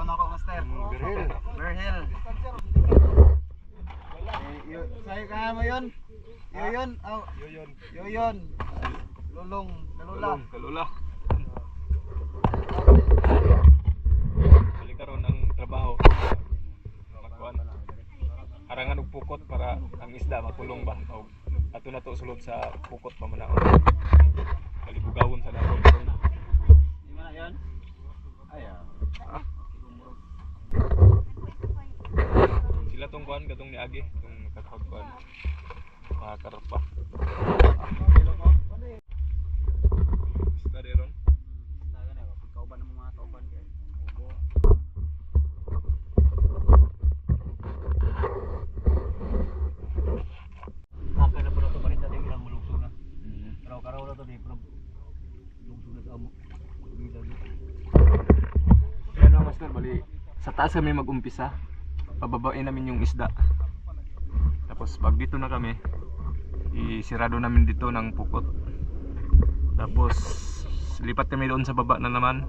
sa una ko master. Mm, Berhel. Berhel. Eh, yo- Sa'yo kaya mo yun? Yo yun. Oh, Yun. yo yun. Lulong. Kalula. Kalula. Karon ang trabaho. Magkuan. Harangan og pukot para ang isda makulong ba. O ato na to sulod sa pukot pa man Kalibugawon sa naton. Di man na yun? Ay, ah. Ah. Sila tong kuan katong niagi, tong kakagkuan. Mga karpa. Kilo ko? Isda deron. Taga na, kauban ng mga kauban kayo. Ubo. Akin na po na ito parin dati ilang malugsog na. Karaw-karaw na ito di pero lugsog na ito amo. Bilang ito. Kaya na master, bali sa taas kami mag-umpisa. Pababain namin yung isda. Tapos pag dito na kami, isirado namin dito ng pukot. Tapos lipat kami doon sa baba na naman.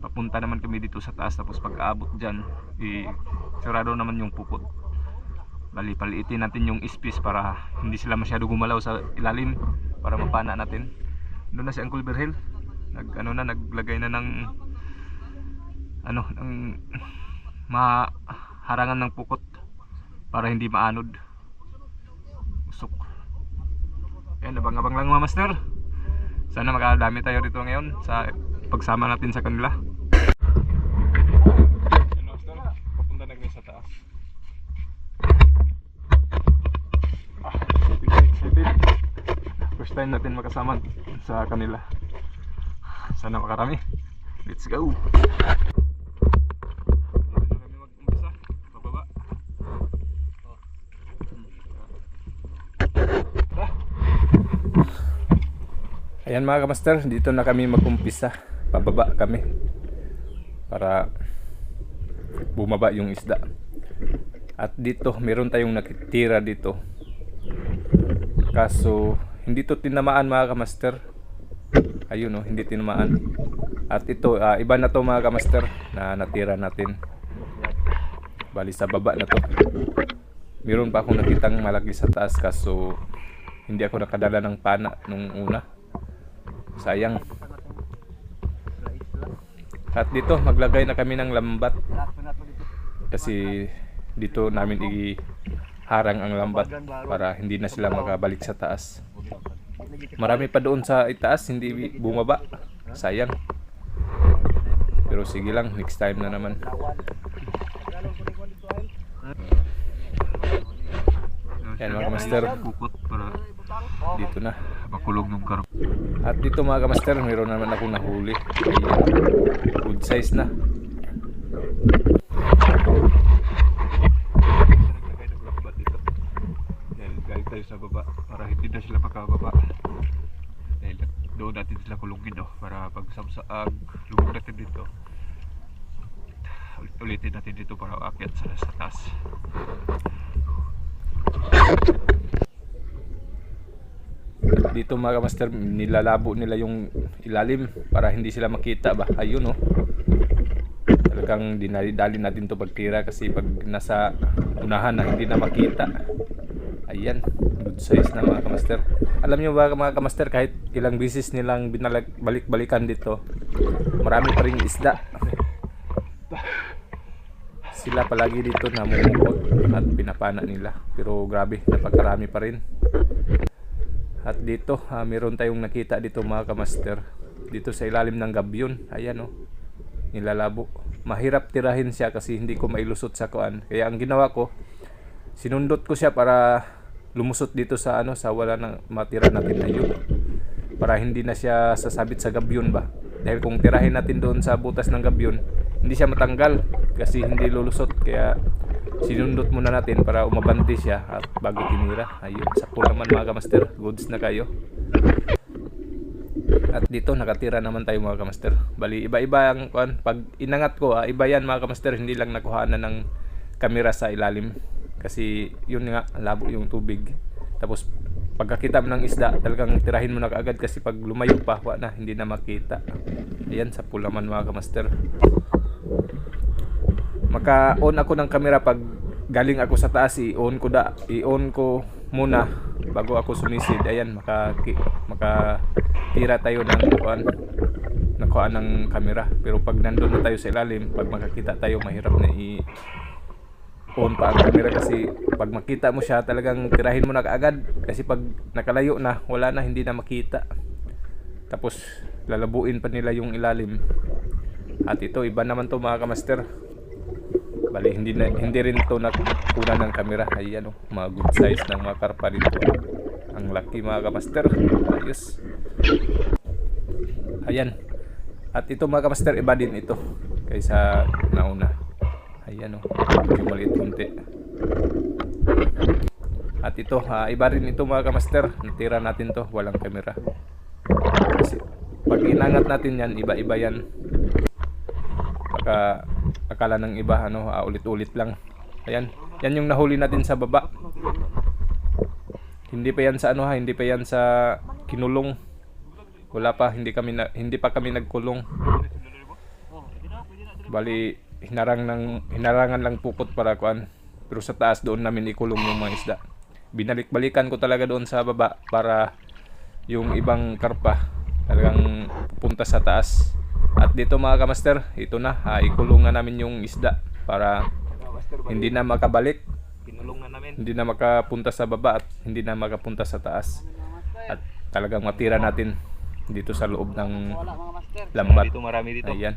Papunta naman kami dito sa taas. Tapos pag aabot dyan, isirado naman yung pukot. Bali, paliitin natin yung ispis para hindi sila masyado gumalaw sa ilalim para mapana natin. Doon na si Uncle Berhel. Nag, ano na, naglagay na ng ano, ng maharangan ng pukot para hindi maanod. Usok. Ayan, abang-abang lang mga master. Sana makadami tayo dito ngayon sa pagsama natin sa kanila. Ayan master, papunta na kami sa taas. Ah, excited. First time natin makasama sa kanila. Sana makarami. Let's go! Dito na kami mag-umpisa. Pababa. Ayan mga kamaster, dito na kami mag-umpisa. Pababa kami. Para bumaba yung isda. At dito, meron tayong nakitira dito. Kaso, hindi to tinamaan mga kamaster. Ayun oh, hindi tinamaan. At ito, ah, iba na to mga kamaster na natira natin. Bali sa baba na to. Meron pa akong nakitang malaki sa taas kaso hindi ako nakadala ng pana nung una. Sayang. At dito, maglagay na kami ng lambat kasi dito namin i-harang ang lambat para hindi na sila makabalik sa taas. Marami pa doon sa itaas, hindi bumaba. Sayang. Pero sige lang, next time na naman. Yan mga para dito na, makulog ng karp. At dito mga kamaster, mayroon naman akong nahuli. Ayan, good size na. Dahil tayo sa baba para hindi na sila makababa. Dahil doon natin sila kulungin oh, para pag samsaag lubog natin dito. Ulit ulitin natin dito para aakyat sa, sa taas. Dito mga master, nilalabo nila yung ilalim para hindi sila makita ba. Ayun oh. Talagang dinali-dali natin to pagtira kasi pag nasa unahan na hindi na makita. Ayan, good size na mga kamaster. Alam nyo ba mga kamaster, kahit ilang bisis nilang balik-balikan dito, marami pa rin isda. Sila palagi dito namumukot at pinapana nila. Pero grabe, napakarami pa rin. At dito, ah, meron tayong nakita dito mga kamaster. Dito sa ilalim ng gabyon. Ayan oh. Nilalabo. Mahirap tirahin siya kasi hindi ko mailusot sa kuan. Kaya ang ginawa ko, sinundot ko siya para lumusot dito sa ano sa wala nang matira natin ayun. Para hindi na siya sasabit sa gabyon ba. Dahil kung tirahin natin doon sa butas ng gabyon, hindi siya matanggal kasi hindi lulusot. Kaya sinundot muna natin para umabante siya at bago tinira. Ayun, sakto naman mga kamaster. Goods na kayo. At dito nakatira naman tayo mga kamaster. Bali iba-iba ang kuan. Pag inangat ko, ah, iba yan mga kamaster, hindi lang nakuhanan ng kamera sa ilalim. Kasi yun nga, labo yung tubig. Tapos pagkakita mo ng isda, talagang tirahin mo na kaagad kasi pag lumayo pa, wala na, hindi na makita. Ayan, sa pulaman mga kamaster. Maka-on ako ng camera pag galing ako sa taas, i-on ko da, i-on ko muna bago ako sumisid. Ayan, maka maka tira tayo ng kuan nakuha ng camera. Pero pag nandun na tayo sa ilalim, pag makakita tayo, mahirap na i on pa ang camera kasi pag makita mo siya talagang tirahin mo na kaagad kasi pag nakalayo na wala na hindi na makita tapos lalabuin pa nila yung ilalim at ito iba naman to mga kamaster bali hindi na, hindi rin to nakuna ng camera. Ayan o mga good size ng mga karpa dito. Ang laki mga kamaster ayos. Ayan. At ito mga kamaster iba din ito kaysa nauna. Ayan o medyo maliit kunti at ito ah, iba rin ito mga kamaster natira natin to walang camera. Kasi pag inangat natin yan iba iba yan. Baka akala ng iba ano ah, ulit-ulit lang. Ayan. Yan yung nahuli natin sa baba. Hindi pa yan sa ano ha hindi pa yan sa kinulong. Wala pa hindi kami na, hindi pa kami nagkulong. Bali hinarang ng hinarangan lang pupot para kuan. Pero sa taas doon namin ikulong yung mga isda. Binalik-balikan ko talaga doon sa baba para yung ibang karpa talagang pupunta sa taas at dito mga kamaster ito na ha, ikulong na namin yung isda para hindi na makabalik Kinulong na namin. hindi na makapunta sa baba at hindi na makapunta sa taas at talagang matira natin dito sa loob ng lambat Dito marami dito. ayan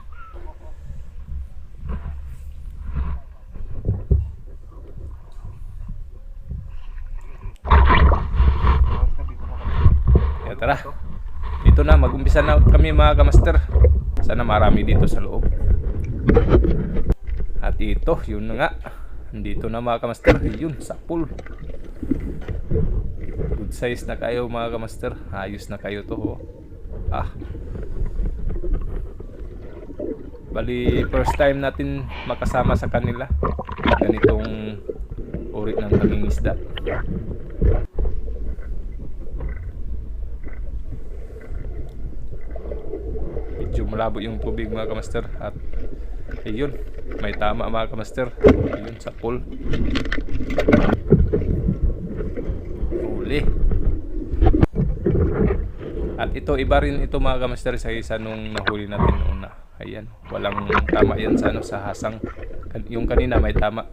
Kaya tara. Dito na, mag-umpisa na kami mga kamaster. Sana marami dito sa loob. At ito, yun nga. Dito na mga kamaster. Yun, sa pool. Good size na kayo mga kamaster. Ayos na kayo to. Oh. Ah. Bali, first time natin makasama sa kanila. Ganitong uri ng pangingisda. medyo malabo yung tubig mga kamaster. At ayun may tama mga kamaster. Ayun sa pool. Huli. At ito iba rin ito mga kamaster sa isa nung nahuli natin una ayan walang tama yan sa ano sa hasang. Yung kanina may tama.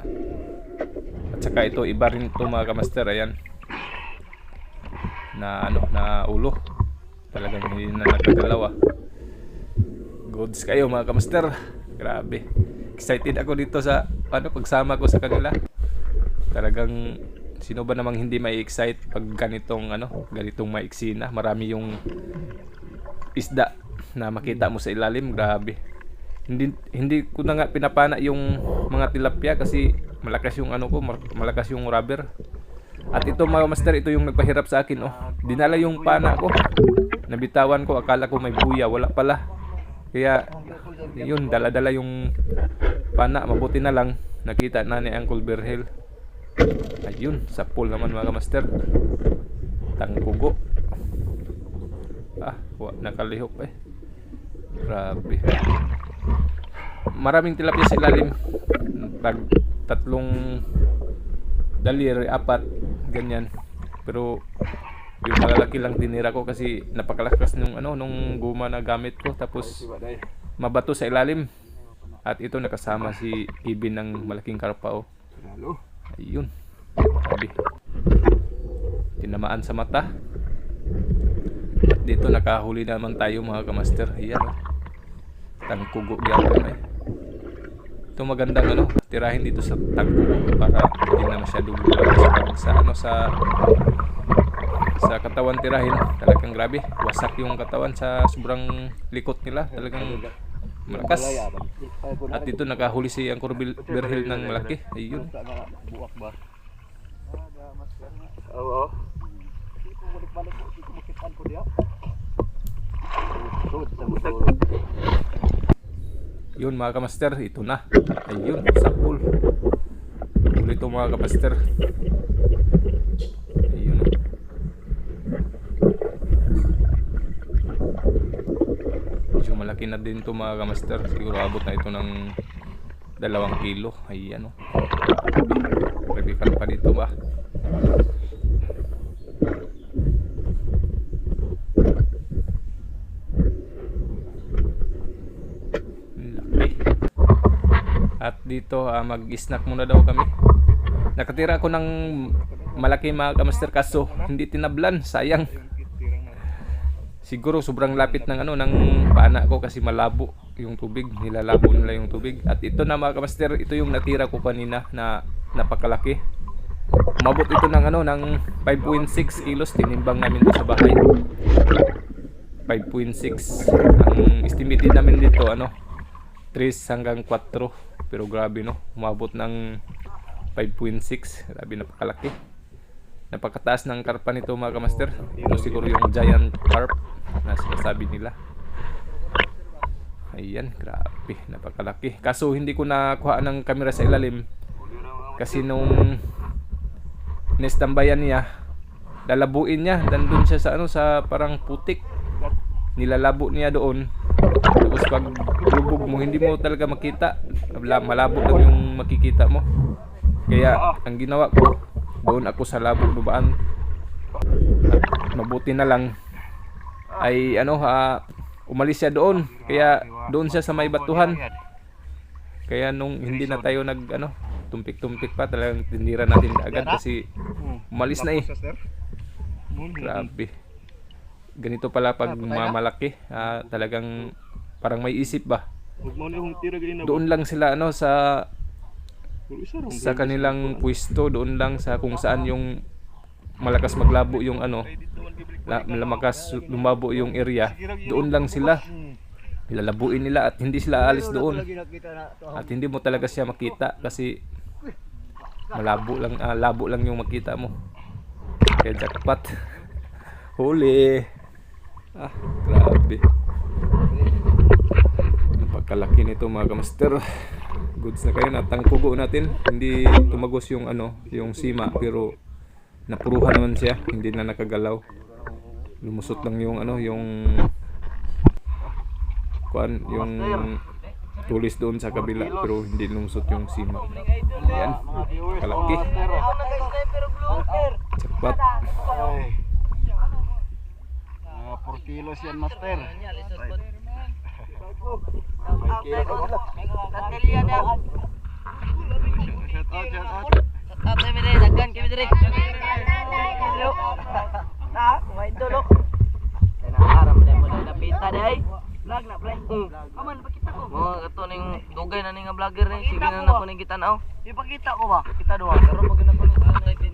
At saka ito iba rin ito mga kamaster ayan. Na ano na ulo. Talagang hindi na nagkagalaw ah goods kayo mga kamaster grabe. Excited ako dito sa ano pagsama ko sa kanila. Talagang sino ba namang hindi may excite pag ganitong ano ganitong maiksina marami yung isda na makita mo sa ilalim. Grabe. Hindi hindi ko na nga pinapana yung mga tilapia kasi malakas yung ano ko malakas yung rubber. At ito mga master ito yung nagpahirap sa akin oh. Dinala yung pana ko. Nabitawan ko. Akala ko may buya. Wala pala kaya yun dala-dala yung pana. Mabuti na lang. Nakita na ni Uncle Berhel. Ayun sa pool naman mga master. Tangkugo. Ah wa nakalihok eh. Grabe. Maraming tilapia sa ilalim. Pag tatlong daliri apat ganyan. Pero yung malalaki lang tinira ko kasi napakalakas nung ano nung guma na gamit ko. Tapos mabato sa ilalim. At ito nakasama si Ibin ng malaking karpa oh. ayun. Sabi tinamaan sa mata. At dito nakahuli naman tayo mga kamaster. Ayan oh. tangkugo gyapon eh. Ito magandang ano tirahin dito sa tangkugo para hindi na masyadong lumabas sa ano sa sa katawan tirahin. Talagang grabe. Wasak yung katawan sa sobrang likot nila. Talagang malakas. At dito nakahuli si Angkor Berhil ng malaki. Ayun. Oo balik-balik ko makitaan ko diya yun mga kamaster ito na. Ayun sa pool ulit mga kamaster. Malaki na din ito mga kamaster. Siguro abot na ito ng dalawang kilo. Ayan o. Grabe ka pa dito ba? At dito ah, mag-snack muna daw kami. Nakatira ako ng malaki mga kamaster kaso hindi tinablan, sayang. Siguro sobrang lapit ng ano ng pana ko kasi malabo yung tubig, nilalabo nila yung tubig. At ito na mga kamaster, ito yung natira ko kanina na napakalaki. Umabot ito ng ano ng 5.6 kilos. Tinimbang namin sa bahay. 5.6 ang estimated namin dito ano 3 hanggang 4 pero grabe no? Umabot ng 5.6 grabe napakalaki napakataas ng karpa nito mga kamaster. Ito siguro yung giant carp na sinasabi nila. Ayan grabe. Napakalaki. Kaso hindi ko nakuha ng camera sa ilalim. Kasi nung nestambayan niya lalabuin niya. Nandun siya sa ano sa parang putik. Nilalabo niya doon. Tapos pag lubog mo hindi mo talaga makita. Mala- malabo lang yung makikita mo. Kaya ang ginawa ko doon ako sa labo lubaan at mabuti na lang. Ay ano ha umalis siya doon. Kaya doon siya sa may batuhan. Kaya nung hindi na tayo nag ano tumpik-tumpik pa talagang tinira natin agad kasi umalis na eh. Grabe. Ganito pala pag mamalaki, ah, talagang parang may isip ba. Doon lang sila ano sa sa kanilang pwesto, doon lang sa kung saan yung malakas maglabo yung ano, la, malakas lumabo yung area, doon lang sila. Ilalabuin nila at hindi sila alis doon. At hindi mo talaga siya makita kasi malabo lang, ah, labo lang yung makita mo. Kaya jackpot. Huli. Ah, grabe. Napagkalaki nito mga kamaster. Goods na kayo. Natangkugo natin. Hindi tumagos yung ano, yung sima. Pero napuruhan naman siya. Hindi na nakagalaw. Lumusot lang yung ano, yung kuan, yung tulis doon sa kabila. Pero hindi lumusot yung sima. Ayan. Kalaki. Ah, 4 kilos yan, master. Vlogger ni sige na nako ning kita na. Ipakita ko ba? Kita duha. Pero mag na ko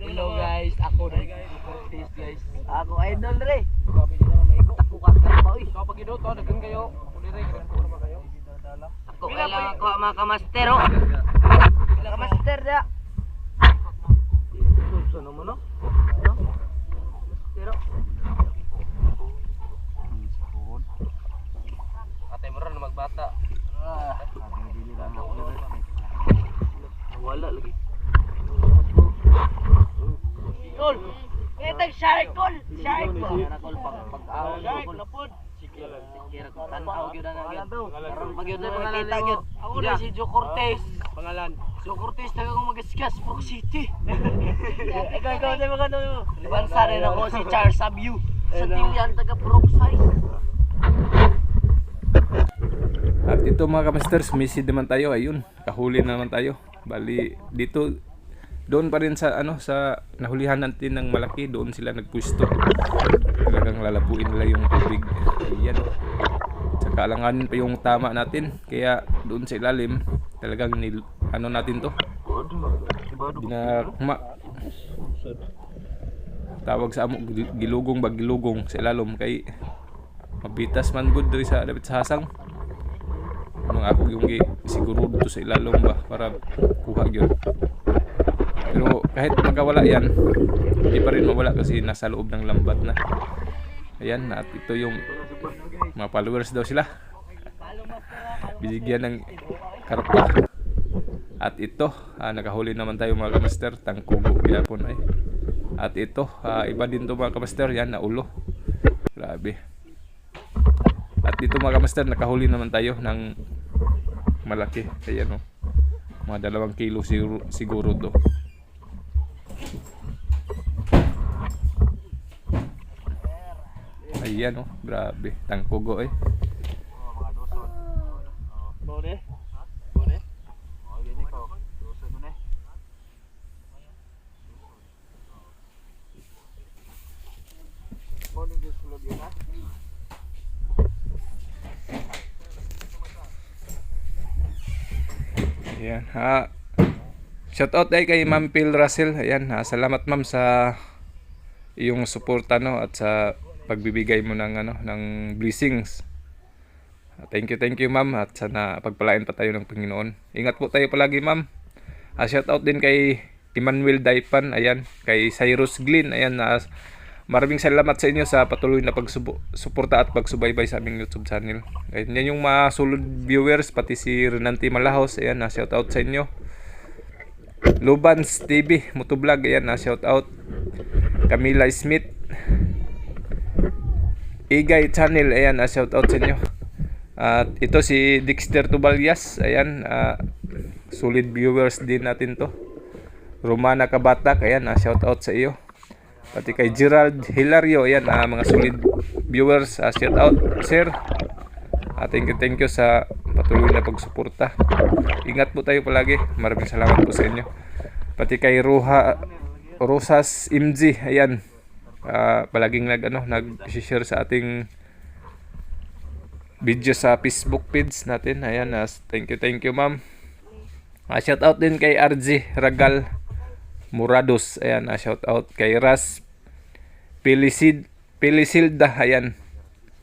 Hello guys, ako dai. Peace guys. Ako idol re. Ako ka pa uy. Kapag idol to kayo. Ako kailangan ako mga kamaster oh. Kamaster da. Suso naman no? No? Pero Ate mo rin magbata. Lang ako. Wala lagi. Kol. Kitag shark kol. Shark ko. Kol pag pag-aw ko kol. Kira ko tanaw gyud na gyud. Karon pag gyud na. Ako na si Joe Cortez. Pangalan. Joe Cortez taga ko magasgas City. Ikaw ikaw sa mga ano. Ako si Charles Abiu. Sa Tilian taga Brookside. At ito mga kamasters, misid naman tayo. Ayun, kahuli na naman tayo. Bali, dito, doon pa rin sa, ano, sa nahulihan natin ng malaki, doon sila nagpwesto. Talagang lalabuin nila yung tubig. Ayan. Tsaka alanganin pa yung tama natin. Kaya doon sa ilalim, talagang nil, ano natin to? Dinakma. Tawag sa amo, gilugong ba gilugong sa ilalom kay mabitas man good diri sa dapat sa hasang mga ako yung siguro dito sa ilalong ba para kuha yun pero kahit magkawala yan hindi pa rin mawala kasi nasa loob ng lambat na ayan at ito yung mga followers daw sila binigyan ng karpa. At ito, ah, nakahuli naman tayo mga kamaster, tangkugo yapon ay. At ito, ah, iba din to mga kamaster, yan na ulo. Grabe. At dito mga kamaster, nakahuli naman tayo ng malaki. Ayan o. Mga dalawang kilo siguro, siguro to. Ayan o, grabe. Tangkugo eh. Bone? Bone? Oh, gini ko. To na. Bone gusto sulod yun ha? Ayan, ha. Shout out ay kay Ma'am Phil Russell. Ayan, ha. Salamat ma'am sa iyong suporta no at sa pagbibigay mo ng ano ng blessings. Ah, Thank you, thank you ma'am at sana pagpalain pa tayo ng Panginoon. Ingat po tayo palagi ma'am. Ah, shout out din kay Emmanuel Daipan, ayan, kay Cyrus Glynn, ayan na maraming salamat sa inyo sa patuloy na pagsuporta at pagsubaybay sa aming YouTube channel. Ayan, yan yung mga solid viewers, pati si Renante Malahos, ayan, na shout out sa inyo. Lubans TV, Motovlog, ayan, na shout out. Camila Smith, Igay Channel, ayan, na shout out sa inyo. At ito si Dexter Tubalyas, ayan, ah, solid viewers din natin to. Romana Kabatak, ayan, ah, shout out sa iyo. Pati kay Gerald Hilario, ayan, ah, mga solid viewers, ah, shout out, sir. Ah, thank you, thank you sa patuloy na pagsuporta. Ingat po tayo palagi. Maraming salamat po sa inyo. Pati kay Ruha, Rosas MG, ayan. Ah, palaging nag, ano, nag-share sa ating video sa Facebook page natin. Ayan, ah, thank you, thank you, ma'am. Ah, shout out din kay RG Ragal Murados. Ayan, ah, shout out kay Ras Pilisid Pilisilda. Ayan.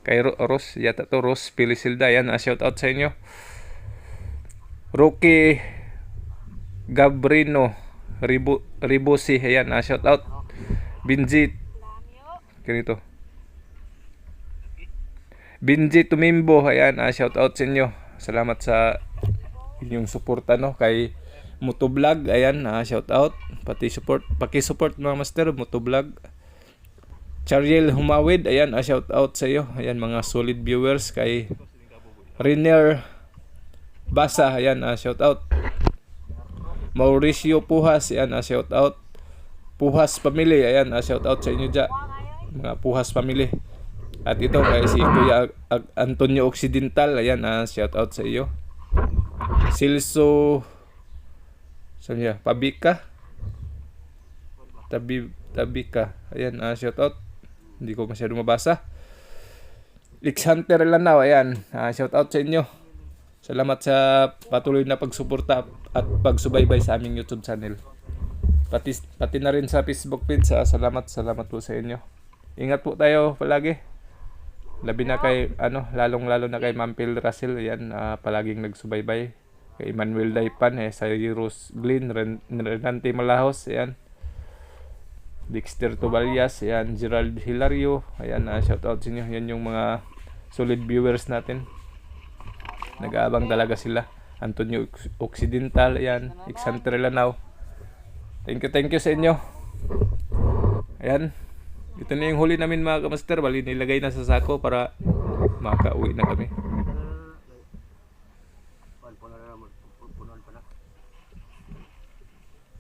Kay Ro- Ros, yata to Ros Pilisilda. Ayan, ah, shout out sa inyo. Rocky Gabrino Ribu Ribusi. Ayan, ah, shout out. Binjit. Ganito. Binji Tumimbo, ayan, ah, shout out sa inyo. Salamat sa inyong suporta no kay Motovlog, ayan, ah, shout out. Pati support, paki-support mga master Motovlog. Chariel Humawid, ayan, ah, shout out sa iyo. Ayan mga solid viewers kay Renier Basa, ayan, ah, shout out. Mauricio Puhas, ayan, ah, shout out. Puhas Family, ayan, ah, shout out sa inyo dyan. Mga Puhas Family. At ito kay si Kuya Ag- Antonio Occidental, ayan, ah, shout out sa iyo. Silso Saan niya? Pabika? Tabi, Tabika. Ayan, ah, shout out. Hindi ko masyado mabasa. Lix Hunter Lanao, ayan. Ah, shout out sa inyo. Salamat sa patuloy na pagsuporta at pagsubaybay sa aming YouTube channel. Pati, pati na rin sa Facebook page. ah, salamat, salamat po sa inyo. Ingat po tayo palagi. Labi na kay, ano, lalong-lalo na kay Ma'am Phil Russell. Ayan, ah, palaging nagsubaybay. Kay Emmanuel Daipan, eh, Cyrus Glynn, Ren, Renante Malahos, ayan. Dexter Toballas, ayan, Gerald Hilario, ayan, ah, shout out sa inyo. Yan yung mga solid viewers natin. Nag-aabang talaga sila. Antonio Occidental, ayan, Exantre Lanao. Thank you, thank you sa inyo. Ayan. Ito na yung huli namin mga kamaster. Bali nilagay na sa sako para makauwi na kami.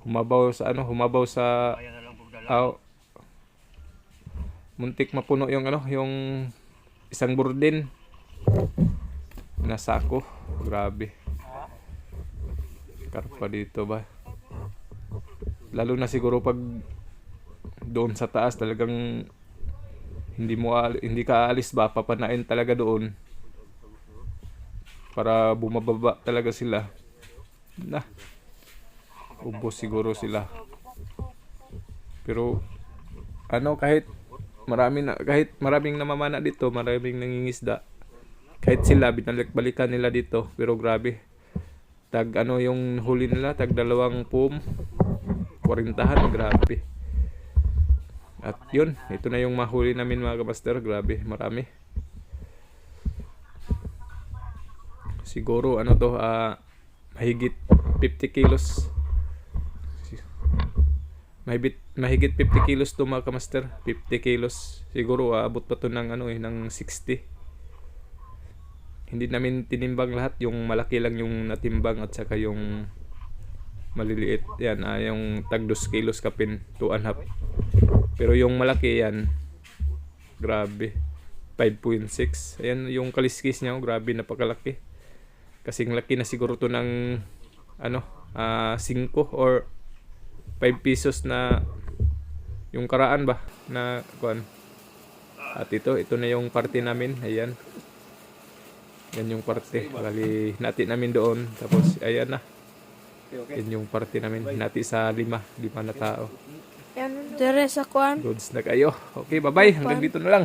Humabaw sa ano, humabaw sa aw muntik mapuno yung ano, yung isang burdin. Nasa ako. Grabe. Karpa dito ba? Lalo na siguro pag doon sa taas talagang hindi mo hindi ka aalis ba? Papanain talaga doon. Para bumababa talaga sila. Na ubos siguro sila. Pero ano kahit marami na kahit maraming namamana dito maraming nangingisda kahit sila binalik-balikan nila dito. Pero grabe. Tag ano yung huli nila tag dalawang pum 40 grabe at yun ito na yung mahuli namin mga kapaster grabe marami siguro ano to, ah, mahigit 50 kilos. Mahigit, mahigit 50 kilos to mga kamaster. 50 kilos. Siguro aabot pa to ng ano eh, ng 60. Hindi namin tinimbang lahat. Yung malaki lang yung natimbang at saka yung maliliit. Yan, ah, yung tag 2 kilos kapin, 2 and half. Pero yung malaki yan, grabe. 5.6. Ayan yung kaliskis niya, oh, grabe napakalaki. Kasing laki na siguro to ng ano, ah 5 or 5 pesos na yung karaan ba na kuan. At ito, ito na yung parte namin. Ayan. Yan yung parte. Bali, nati namin doon. Tapos, ayan na. Yan yung parte namin. Nati sa lima. Lima na tao. Dire sa kwan. Goods na kayo. Okay, bye-bye. Hanggang dito na lang.